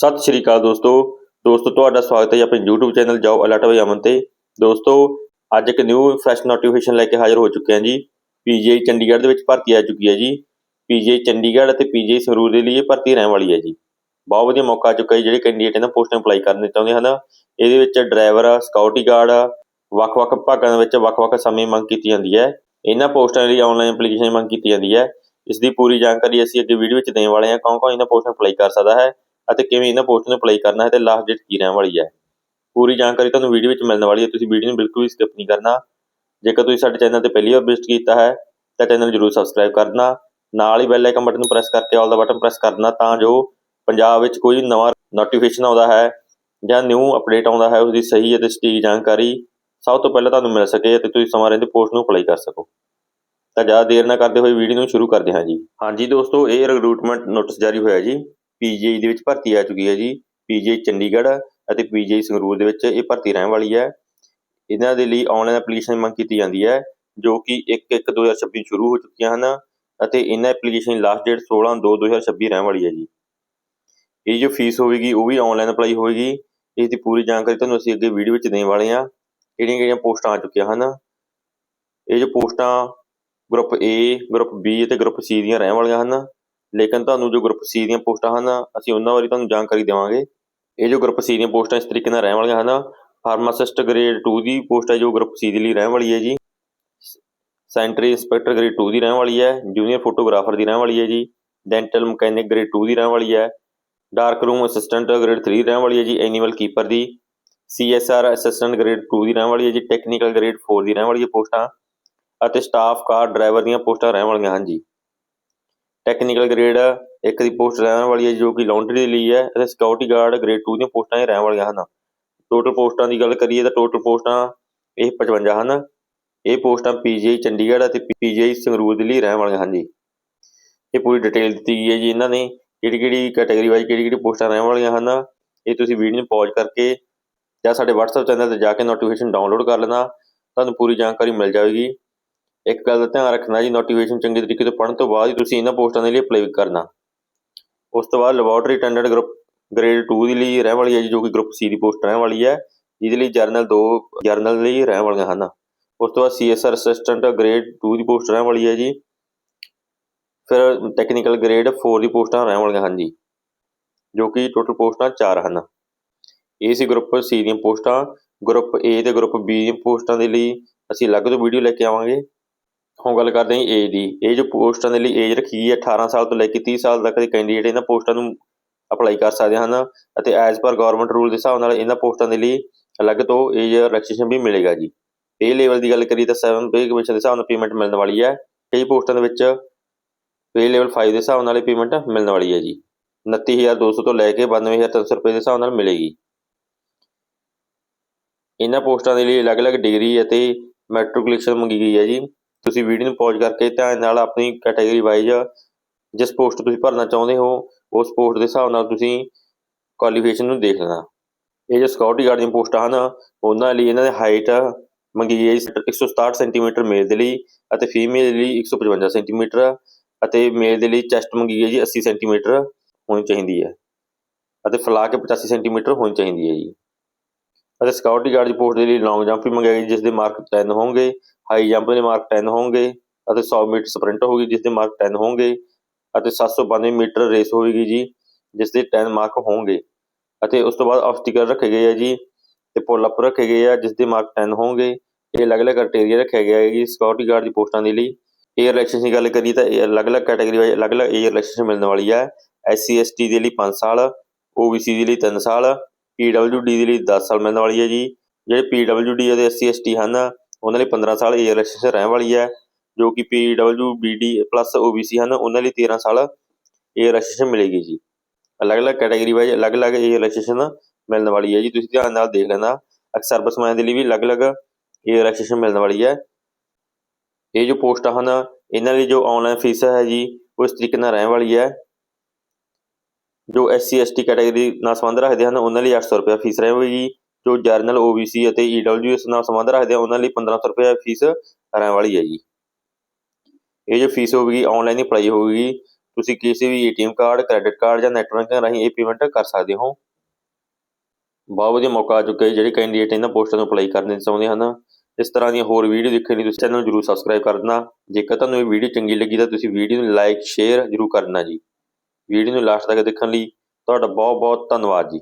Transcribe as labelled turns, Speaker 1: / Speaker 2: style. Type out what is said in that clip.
Speaker 1: ਸਤਿ ਸ਼੍ਰੀ ਅਕਾਲ ਦੋਸਤੋ। ਦੋਸਤੋ, ਤੁਹਾਡਾ ਸਵਾਗਤ ਹੈ ਜੀ ਆਪਣੇ YouTube ਚੈਨਲ ਜਾਓ ਅਲਰਟ ਬਾਈ ਅਮਨ ਤੇ। ਦੋਸਤੋ, ਅੱਜ ਇੱਕ ਨਿਊ ਫਰੈਸ਼ ਨੋਟੀਫਿਕੇਸ਼ਨ ਲੈ ਕੇ ਹਾਜ਼ਰ ਹੋ ਚੁੱਕੇ ਹਾਂ ਜੀ। ਪੀਜੀਆਈ ਚੰਡੀਗੜ੍ਹ ਦੇ ਵਿੱਚ ਭਰਤੀ ਆ ਚੁੱਕੀ ਹੈ ਜੀ। ਪੀਜੀਆਈ ਚੰਡੀਗੜ੍ਹ ਅਤੇ ਪੀਜੀਆਈ ਸੰਗਰੂਰ ਦੇ ਲਈ ਇਹ ਭਰਤੀ ਰਹਿਣ ਵਾਲੀ ਹੈ ਜੀ। ਬਹੁਤ ਵਧੀਆ ਮੌਕਾ ਆ ਚੁੱਕਾ ਹੈ ਜਿਹੜੇ ਕੈਂਡੀਡੇਟ ਇਹਨਾਂ ਪੋਸਟਾਂ ਅਪਲਾਈ ਕਰਨੇ ਚਾਹੁੰਦੇ ਹਨ। ਇਹਦੇ ਵਿੱਚ ਡਰਾਈਵਰ ਸਿਕਿਉਰਿਟੀ ਗਾਰਡ ਵੱਖ-ਵੱਖ ਭਾਗਾਂ ਦੇ ਵਿੱਚ ਵੱਖ-ਵੱਖ ਸਮੇਂ ਮੰਗ ਕੀਤੀ ਜਾਂਦੀ ਹੈ। ਇਹਨਾਂ ਪੋਸਟਾਂ ਲਈ ਆਨਲਾਈਨ ਐਪਲੀਕੇਸ਼ਨ ਮੰਗ ਕੀਤੀ ਜਾਂਦੀ ਹੈ। ਇਸ ਦੀ ਪੂਰੀ ਜਾਣਕਾਰੀ ਅਸੀਂ ਅੱਗੇ ਵੀਡੀਓ ਵਿੱਚ ਦੇਣ ਵਾਲੇ ਹਾਂ। ਕੌਣ ਕੌਣ ਇਹਨਾਂ ਪੋਸਟਾਂ ਅਪਲਾਈ ਕਰ ਸਕਦਾ ਹੈ। ਅਤੇ ਕਿਵੇਂ ਇਹਨਾਂ ਪੋਸਟ ਨੂੰ ਅਪਲਾਈ ਕਰਨਾ ਹੈ ਤੇ ਲਾਸਟ ਡੇਟ ਕੀ ਰਹਿਣ ਵਾਲੀ ਹੈ। ਪੂਰੀ ਜਾਣਕਾਰੀ ਤੁਹਾਨੂੰ ਵੀਡੀਓ ਵਿੱਚ ਮਿਲਣ ਵਾਲੀ ਹੈ। ਤੁਸੀਂ ਵੀਡੀਓ ਨੂੰ ਬਿਲਕੁਲ ਵੀ ਸਕਿਪ ਨਹੀਂ ਕਰਨਾ। ਜੇਕਰ ਤੁਸੀਂ ਸਾਡੇ ਚੈਨਲ ਤੇ ਪਹਿਲੀ ਵਾਰ ਵਿਜ਼ਿਟ ਕੀਤਾ ਹੈ, ਤਾਂ ਚੈਨਲ ਨੂੰ ਜਰੂਰ ਸਬਸਕ੍ਰਾਈਬ ਕਰਨਾ। ਨਾਲ ਹੀ ਬੈਲ ਆਈਕਨ ਬਟਨ ਨੂੰ ਪ੍ਰੈਸ ਕਰਕੇ ਆਲ ਦਾ ਬਟਨ ਪ੍ਰੈਸ ਕਰਨਾ ਤਾਂ ਜੋ ਪੰਜਾਬ ਵਿੱਚ ਕੋਈ ਨਵਾਂ ਨੋਟੀਫਿਕੇਸ਼ਨ ਆਉਂਦਾ ਹੈ ਜਾਂ ਨਿਊ ਅਪਡੇਟ ਆਉਂਦਾ ਹੈ ਉਸ ਦੀ ਸਹੀ ਅਤੇ ਸਟੀਕ ਜਾਣਕਾਰੀ ਸਭ ਤੋਂ ਪਹਿਲਾਂ ਤੁਹਾਨੂੰ ਮਿਲ ਸਕੇ ਅਤੇ ਤੁਸੀਂ ਸਮਾਂ ਰਹਿੰਦੇ ਪੋਸਟ ਨੂੰ ਅਪਲਾਈ ਕਰ ਸਕੋ। ਤਾਂ ਜ਼ਿਆਦਾ ਦੇਰ ਨਾ ਕਰਦੇ ਹੋਏ ਵੀਡੀਓ ਨੂੰ ਸ਼ੁਰੂ ਕਰਦੇ ਹਾਂ ਜੀ। ਹਾਂਜੀ ਦੋਸਤੋ, ਇਹ ਰਿਕਰੂਟਮੈਂਟ ਨੋਟਿਸ ਜਾਰੀ ਹੋਇਆ ਜੀ। ਪੀਜੀਆਈ ਦੇ ਵਿੱਚ ਭਰਤੀ ਆ ਚੁੱਕੀ ਹੈ ਜੀ। ਪੀਜੀਆਈ ਚੰਡੀਗੜ੍ਹ ਅਤੇ ਪੀਜੀਆਈ ਸੰਗਰੂਰ ਦੇ ਵਿੱਚ ਇਹ ਭਰਤੀ ਰਹਿਣ ਵਾਲੀ ਹੈ। ਇਹਨਾਂ ਦੇ ਲਈ ਆਨਲਾਈਨ ਐਪਲੀਕੇਸ਼ਨ ਮੰਗ ਕੀਤੀ ਜਾਂਦੀ ਹੈ, ਜੋ ਕਿ 1/1/2026 ਸ਼ੁਰੂ ਹੋ ਚੁੱਕੀਆਂ ਹਨ ਅਤੇ ਇਹਨਾਂ ਐਪਲੀਕੇਸ਼ਨ ਲਾਸਟ ਡੇਟ 16/2/2026 ਰਹਿਣ ਵਾਲੀ ਹੈ ਜੀ। ਇਹ ਜੋ ਫੀਸ ਹੋਵੇਗੀ, ਉਹ ਵੀ ਆਨਲਾਈਨ ਅਪਲਾਈ ਹੋਵੇਗੀ। ਇਸ ਦੀ ਪੂਰੀ ਜਾਣਕਾਰੀ ਤੁਹਾਨੂੰ ਅਸੀਂ ਅੱਗੇ ਵੀਡੀਓ ਵਿੱਚ ਦੇਣ ਵਾਲੇ ਹਾਂ। ਕਿਹੜੀਆਂ ਕਿਹੜੀਆਂ ਪੋਸਟਾਂ ਆ ਚੁੱਕੀਆਂ ਹਨ? ਇਹ ਜੋ ਪੋਸਟਾਂ ਗਰੁੱਪ A ਗਰੁੱਪ B ਅਤੇ ਗਰੁੱਪ C ਦੀਆਂ ਰਹਿਣ ਵਾਲੀਆਂ ਹਨ। ਲੇਕਿਨ ਤੁਹਾਨੂੰ ਜੋ ਗਰੁੱਪ ਸੀ ਦੀਆਂ ਪੋਸਟਾਂ ਹਨ, ਅਸੀਂ ਉਹਨਾਂ ਬਾਰੇ ਤੁਹਾਨੂੰ ਜਾਣਕਾਰੀ ਦੇਵਾਂਗੇ। ਇਹ ਜੋ ਗਰੁੱਪ ਸੀ ਦੀਆਂ ਪੋਸਟਾਂ ਇਸ ਤਰੀਕੇ ਨਾਲ ਰਹਿਣ ਵਾਲੀਆਂ ਹਨ ਫਾਰਮਾਸਿਸਟ ਗ੍ਰੇਡ 2 ਦੀ ਪੋਸਟ ਹੈ ਜੋ ਗਰੁੱਪ ਸੀ ਦੇ ਲਈ ਰਹਿਣ ਵਾਲੀ ਹੈ ਜੀ। ਸੈਂਟਰੀ ਇੰਸਪੈਕਟਰ ਗ੍ਰੇਡ 2 ਦੀ ਰਹਿਣ ਵਾਲੀ ਹੈ ਜੂਨੀਅਰ ਫੋਟੋਗ੍ਰਾਫਰ ਦੀ ਰਹਿਣ ਵਾਲੀ ਹੈ ਜੀ। ਡੈਂਟਲ ਮਕੈਨਿਕ ਗ੍ਰੇਡ 2 ਦੀ ਰਹਿਣ ਵਾਲੀ ਹੈ। ਡਾਰਕ ਰੂਮ ਅਸਿਸਟੈਂਟ ਗ੍ਰੇਡ 3 ਦੀ ਰਹਿਣ ਵਾਲੀ ਹੈ ਜੀ ਐਨੀਮਲ ਕੀਪਰ ਦੀ। ਸੀਐਸਆਰ ਅਸਿਸਟੈਂਟ ਗ੍ਰੇਡ 2 ਦੀ ਰਹਿਣ ਵਾਲੀ ਹੈ ਜੀ ਟੈਕਨੀਕਲ ਗ੍ਰੇਡ 4 ਦੀ ਰਹਿਣ ਵਾਲੀ ਹੈ ਪੋਸਟਾਂ। ਅਤੇ ਸਟਾਫ ਕਾਰ ਡਰਾਈਵਰ ਦੀਆਂ ਪੋਸਟਾਂ ਰਹਿਣ ਵਾਲੀਆਂ ਹਨ ਜੀ। ਟੈਕਨੀਕਲ ਗ੍ਰੇਡ ਇੱਕ ਦੀ ਪੋਸਟ ਰਹਿਣ ਵਾਲੀ ਹੈ ਜੋ ਕਿ ਲਾਉਂਡਰੀ ਦੇ ਲਈ ਹੈ ਅਤੇ ਸਿਕਿਉਰਿਟੀ ਗਾਰਡ ਗ੍ਰੇਡ 2 ਦੀਆਂ ਪੋਸਟਾਂ ਇਹ ਰਹਿਣ ਵਾਲੀਆਂ ਹਨ। ਟੋਟਲ ਪੋਸਟਾਂ ਦੀ ਗੱਲ ਕਰੀਏ ਤਾਂ ਟੋਟਲ ਪੋਸਟਾਂ ਇਹ 55 ਹਨ। ਇਹ ਪੋਸਟਾਂ ਪੀਜੀਆਈ ਚੰਡੀਗੜ੍ਹ ਅਤੇ ਪੀਜੀਆਈ ਸੰਗਰੂਰ ਦੇ ਲਈ ਰਹਿਣ ਵਾਲੀਆਂ ਹਨ ਜੀ। ਇਹ ਪੂਰੀ ਡਿਟੇਲ ਦਿੱਤੀ ਗਈ ਹੈ ਜੀ ਇਹਨਾਂ ਨੇ, ਕਿਹੜੀ ਕਿਹੜੀ ਕੈਟਾਗਰੀ ਵਾਈਜ਼ ਕਿਹੜੀ ਕਿਹੜੀ ਪੋਸਟਾਂ ਰਹਿਣ ਵਾਲੀਆਂ ਹਨ, ਇਹ ਤੁਸੀਂ ਵੀਡੀਓ ਨੂੰ ਪੌਜ਼ ਕਰਕੇ ਜਾਂ ਸਾਡੇ WhatsApp ਚੈਨਲ ਤੇ ਜਾ ਕੇ ਨੋਟੀਫਿਕੇਸ਼ਨ ਡਾਊਨਲੋਡ ਕਰ ਲੈਣਾ, ਤੁਹਾਨੂੰ ਪੂਰੀ ਜਾਣਕਾਰੀ ਮਿਲ ਜਾਵੇਗੀ। ਇੱਕ ਗੱਲ ਦਾ ਧਿਆਨ ਰੱਖਣਾ ਜੀ ਨੋਟੀਫਿਕੇਸ਼ਨ ਚੰਗੇ ਤਰੀਕੇ ਤੋਂ ਪੜ੍ਹਨ ਤੋਂ ਬਾਅਦ ਹੀ ਤੁਸੀਂ ਇਹਨਾਂ ਪੋਸਟਾਂ ਦੇ ਲਈ ਅਪਲਾਈ ਕਰਨਾ। ਉਸ ਤੋਂ ਬਾਅਦ ਲੈਬੋਰਟਰੀ ਅਟੈਂਡੈਂਟ ਗਰੁੱਪ ਗ੍ਰੇਡ 2 ਦੇ ਲਈ ਰਹਿਣ ਵਾਲੀ ਹੈ ਜੀ, ਜੋ ਕਿ ਗਰੁੱਪ ਸੀ ਦੀ ਪੋਸਟ ਰਹਿਣ ਵਾਲੀ ਹੈ। ਜਿਹਦੇ ਲਈ ਜਰਨਲ 2 ਜਰਨਲ ਲਈ ਰਹਿਣ ਵਾਲੀਆਂ ਹਨ। ਉਸ ਤੋਂ ਬਾਅਦ ਸੀਐਸਆਰ ਅਸਿਸਟੈਂਟ ਗ੍ਰੇਡ 2 ਦੀ ਪੋਸਟ ਰਹਿਣ ਵਾਲੀ ਹੈ ਜੀ। ਫਿਰ ਟੈਕਨੀਕਲ ਗ੍ਰੇਡ 4 ਦੀ ਪੋਸਟਾਂ ਰਹਿਣ ਵਾਲੀਆਂ ਹਨ ਜੀ, ਜੋ ਕਿ ਟੋਟਲ ਪੋਸਟਾਂ 4 ਹਨ। ਇਹ ਸੀ ਗਰੁੱਪ ਸੀ ਦੀਆਂ ਪੋਸਟਾਂ। ਗਰੁੱਪ A ਤੇ ਗਰੁੱਪ B ਦੀਆਂ ਪੋਸਟਾਂ ਦੇ ਲਈ ਅਸੀਂ ਅਲੱਗ ਤੋਂ ਵੀਡੀਓ ਲੈ ਕੇ ਆਵਾਂਗੇ। ਹੁਣ ਗੱਲ ਕਰਦੇ ਹਾਂ ਏਜ ਦੀ। ਏਜ ਪੋਸਟਾਂ ਦੇ ਲਈ ਏਜ ਰੱਖੀ ਗਈ ਹੈ 18 ਸਾਲ ਤੋਂ ਲੈ ਕੇ 30 ਸਾਲ ਤੱਕ ਦੇ ਕੈਂਡੀਡੇਟ ਇਹਨਾਂ ਪੋਸਟਾਂ ਨੂੰ ਅਪਲਾਈ ਕਰ ਸਕਦੇ ਹਨ ਅਤੇ ਐਜ਼ ਪਰ ਗਵਰਨਮੈਂਟ ਰੂਲ ਦੇ ਹਿਸਾਬ ਨਾਲ ਇਹਨਾਂ ਪੋਸਟਾਂ ਦੇ ਲਈ ਅਲੱਗ ਤੋਂ ਏਜ ਰਿਲੈਕਸੇਸ਼ਨ ਵੀ ਮਿਲੇਗਾ ਜੀ। ਪੇ ਲੈਵਲ ਦੀ ਗੱਲ ਕਰੀਏ ਤਾਂ 7 ਪੇ ਕਮਿਸ਼ਨ ਦੇ ਹਿਸਾਬ ਨਾਲ ਪੇਮੈਂਟ ਮਿਲਣ ਵਾਲੀ ਹੈ। ਕਈ ਪੋਸਟਾਂ ਦੇ ਵਿੱਚ ਪੇ ਲੈਵਲ 5 ਦੇ ਹਿਸਾਬ ਨਾਲ ਪੇਮੈਂਟ ਮਿਲਣ ਵਾਲੀ ਹੈ ਜੀ। 29200 ਤੋਂ ਲੈ ਕੇ 92300 ਰੁਪਏ ਦੇ ਹਿਸਾਬ ਨਾਲ ਮਿਲੇਗੀ। ਇਹਨਾਂ ਪੋਸਟਾਂ ਦੇ ਲਈ ਅਲੱਗ-ਅਲੱਗ ਡਿਗਰੀ ਅਤੇ ਮੈਟ੍ਰਿਕੂਲੇਸ਼ਨ ਮੰਗੀ ਗਈ ਹੈ ਜੀ। ਤੁਸੀਂ ਵੀਡੀਓ ਨੂੰ ਪੌਜ਼ ਕਰਕੇ ਧਿਆਨ ਨਾਲ ਆਪਣੀ ਕੈਟਾਗਰੀ ਵਾਈਜ਼ ਜਿਸ ਪੋਸਟ ਤੁਸੀਂ ਭਰਨਾ ਚਾਹੁੰਦੇ ਹੋ, ਉਸ ਪੋਸਟ ਦੇ ਹਿਸਾਬ ਨਾਲ ਤੁਸੀਂ ਕੁਆਲੀਫਿਕੇਸ਼ਨ ਨੂੰ ਦੇਖ ਲੈਣਾ। ਇਹ ਜੋ ਸਿਕਿਉਰਿਟੀ ਗਾਰਡ ਦੀਆਂ ਪੋਸਟਾਂ ਹਨ, ਉਹਨਾਂ ਲਈ ਇਹਨਾਂ ਦੇ ਹਾਈਟ ਮੰਗੀ ਗਈ ਹੈ 167 ਸੈਂਟੀਮੀਟਰ ਮੇਲ ਦੇ ਲਈ ਅਤੇ ਫੀਮੇਲ ਦੇ ਲਈ 155 ਸੈਂਟੀਮੀਟਰ ਅਤੇ ਮੇਲ ਦੇ ਲਈ ਚੈਸਟ ਮੰਗੀ ਗਈ ਜੀ 80 ਸੈਂਟੀਮੀਟਰ ਹੋਣੀ ਚਾਹੀਦੀ ਹੈ ਅਤੇ ਫਲਾ ਕੇ 85 ਸੈਂਟੀਮੀਟਰ ਹੋਣੀ ਚਾਹੀਦੀ ਹੈ ਜੀ। ਅਤੇ ਸਿਕਿਉਰਿਟੀ ਗਾਰਡ ਦੀ ਪੋਸਟ ਦੇ ਲਈ ਲੌਂਗ ਜੰਪ ਵੀ ਮੰਗਿਆ ਗਿਆ ਜਿਸ ਦੇ ਮਾਰਕ 10 ਹੋਣਗੇ ਹਾਈ ਜੰਪ ਦੇ ਮਾਰਕ 10 ਹੋਣਗੇ ਅਤੇ 100 ਮੀਟਰ ਸਪ੍ਰਿੰਟ ਹੋਗੀ ਜਿਸ ਦੇ ਮਾਰਕ 10 ਹੋਣਗੇ ਅਤੇ 792 ਮੀਟਰ ਰੇਸ ਹੋਵੇਗੀ ਜੀ, ਜਿਸ ਦੇ 10 ਮਾਰਕ ਹੋਣਗੇ। ਅਤੇ ਉਸ ਤੋਂ ਬਾਅਦ ਆਬਸਟੀਕਲ ਰੱਖੇ ਗਏ ਆ ਜੀ ਤੇ ਪੁੱਲ ਅਪ ਰੱਖੇ ਗਏ ਆ, ਜਿਸ ਦੇ ਮਾਰਕ 10 ਹੋਣਗੇ। ਇਹ ਅਲੱਗ-ਅਲੱਗ ਕ੍ਰਾਈਟੇਰੀਆ ਰੱਖਿਆ ਗਿਆ ਹੈ ਜੀ ਸਿਕਿਉਰਿਟੀ ਗਾਰਡ ਦੀ ਪੋਸਟਾਂ ਦੇ ਲਈ। ਏਅਰ ਰਿਲੈਕਸੇਸ਼ਨ ਦੀ ਗੱਲ ਕਰੀਏ ਤਾਂ ਇਹ ਅਲੱਗ-ਅਲੱਗ ਕੈਟਾਗਰੀ ਵਾਈਜ਼ ਅਲੱਗ-ਅਲੱਗ ਏਅਰ ਰਿਲੈਕਸੇਸ਼ਨ ਮਿਲਣ ਵਾਲੀ ਹੈ। ਐਸਸੀ ਐਸਟੀ ਦੇ ਲਈ 5 ਸਾਲ ਓਬੀਸੀ ਦੇ ਲਈ 3 ਸਾਲ ਪੀਡਬਲਯੂਡੀ ਦੇ ਲਈ 10 ਸਾਲ ਮਿਲਣ ਵਾਲੀ ਹੈ ਜੀ। ਜਿਹੜੇ ਪੀਡਬਲਯੂਡੀ ਅਤੇ ਐਸਸੀ ਐਸਟੀ ਹਨ, ਉਹਨਾਂ ਲਈ 15 ਸਾਲ ਏਅਰ ਰਿਲੈਕਸੇਸ਼ਨ ਰਹਿਣ ਵਾਲੀ ਹੈ, ਜੋ ਕਿ ਪੀਡਬਲਯੂਬੀਡੀ ਪਲੱਸ ਓਬੀਸੀ ਹਨ, ਉਹਨਾਂ ਲਈ 13 ਸਾਲ ਏਅਰ ਰਿਲੈਕਸੇਸ਼ਨ ਮਿਲੇਗੀ ਜੀ। ਅਲੱਗ-ਅਲੱਗ ਕੈਟਾਗਰੀ ਵਾਈਜ਼ ਅਲੱਗ-ਅਲੱਗ ਏਅਰ ਰਿਲੈਕਸੇਸ਼ਨ ਮਿਲਣ ਵਾਲੀ ਹੈ ਜੀ। ਤੁਸੀਂ ਧਿਆਨ ਨਾਲ ਦੇਖ ਲੈਣਾ, ਅਕਸਰ ਸਰਵਿਸਮੈਨ ਦੇ ਲਈ ਵੀ ਅਲੱਗ-ਅਲੱਗ ਏਅਰ ਰਿਲੈਕਸੇਸ਼ਨ ਮਿਲਣ ਵਾਲੀ ਹੈ। ਇਹ ਜੋ ਪੋਸਟਾਂ ਹਨ, ਇਹਨਾਂ ਲਈ ਜੋ ਆਨਲਾਈਨ ਫੀਸ ਹੈ ਜੀ, ਉਹ ਇਸ ਤਰੀਕੇ ਨਾਲ ਰਹਿਣ ਵਾਲੀ ਹੈ। ਜੋ ਐਸਸੀ, ਐਸਟੀ ਕੈਟਾਗਰੀ ਨਾਲ ਸੰਬੰਧ ਰੱਖਦੇ ਹਨ, ਉਹਨਾਂ ਲਈ 800 ਰੁਪਏ ਫੀਸ ਰਹੇਗੀ। ਜੋ ਜਰਨਲ ਓਬੀਸੀ ਅਤੇ ਈਡਬਲਯੂਐਸ ਨਾਲ ਸੰਬੰਧ ਰੱਖਦੇ ਆ, ਉਹਨਾਂ ਲਈ 1500 ਰੁਪਏ ਫੀਸ ਰਹਿਣ ਵਾਲੀ ਹੈ ਜੀ। ਇਹ ਜੋ ਫੀਸ ਹੋਵੇਗੀ ਆਨਲਾਈਨ ਹੀ ਅਪਲਾਈ ਹੋਵੇਗੀ। ਤੁਸੀਂ ਕਿਸੇ ਵੀ ਏਟੀਐਮ ਕਾਰਡ ਕ੍ਰੈਡਿਟ ਕਾਰਡ ਜਾਂ ਨੈਟ ਬੈਂਕਿੰਗ ਰਾਹੀਂ ਇਹ ਪੇਮੈਂਟ ਕਰ ਸਕਦੇ ਹੋ। ਬਹੁਤ ਵਧੀਆ ਮੌਕਾ ਆ ਚੁੱਕਾ ਹੈ ਜਿਹੜੇ ਕੈਂਡੀਡੇਟ ਇਹਨਾਂ ਪੋਸਟਾਂ ਨੂੰ ਅਪਲਾਈ ਕਰਨੇ ਚਾਹੁੰਦੇ ਹਨ। ਇਸ ਤਰ੍ਹਾਂ ਦੀਆਂ ਹੋਰ ਵੀਡੀਓ ਦੇਖਣ ਲਈ ਤੁਸੀਂ ਚੈਨਲ ਨੂੰ ਜਰੂਰ ਸਬਸਕ੍ਰਾਈਬ ਕਰ ਦੇਣਾ ਜੇਕਰ ਤੁਹਾਨੂੰ ਇਹ ਵੀਡੀਓ ਚੰਗੀ ਲੱਗੀ ਤਾਂ ਤੁਸੀਂ ਵੀਡੀਓ ਨੂੰ ਲਾਈਕ ਸ਼ੇਅਰ ਜਰੂਰ ਕਰਨਾ ਜੀ। ਵੀਡੀਓ ਨੂੰ ਲਾਸਟ ਤੱਕ ਦੇਖਣ ਲਈ ਤੁਹਾਡਾ ਬਹੁਤ ਬਹੁਤ ਧੰਨਵਾਦ ਜੀ।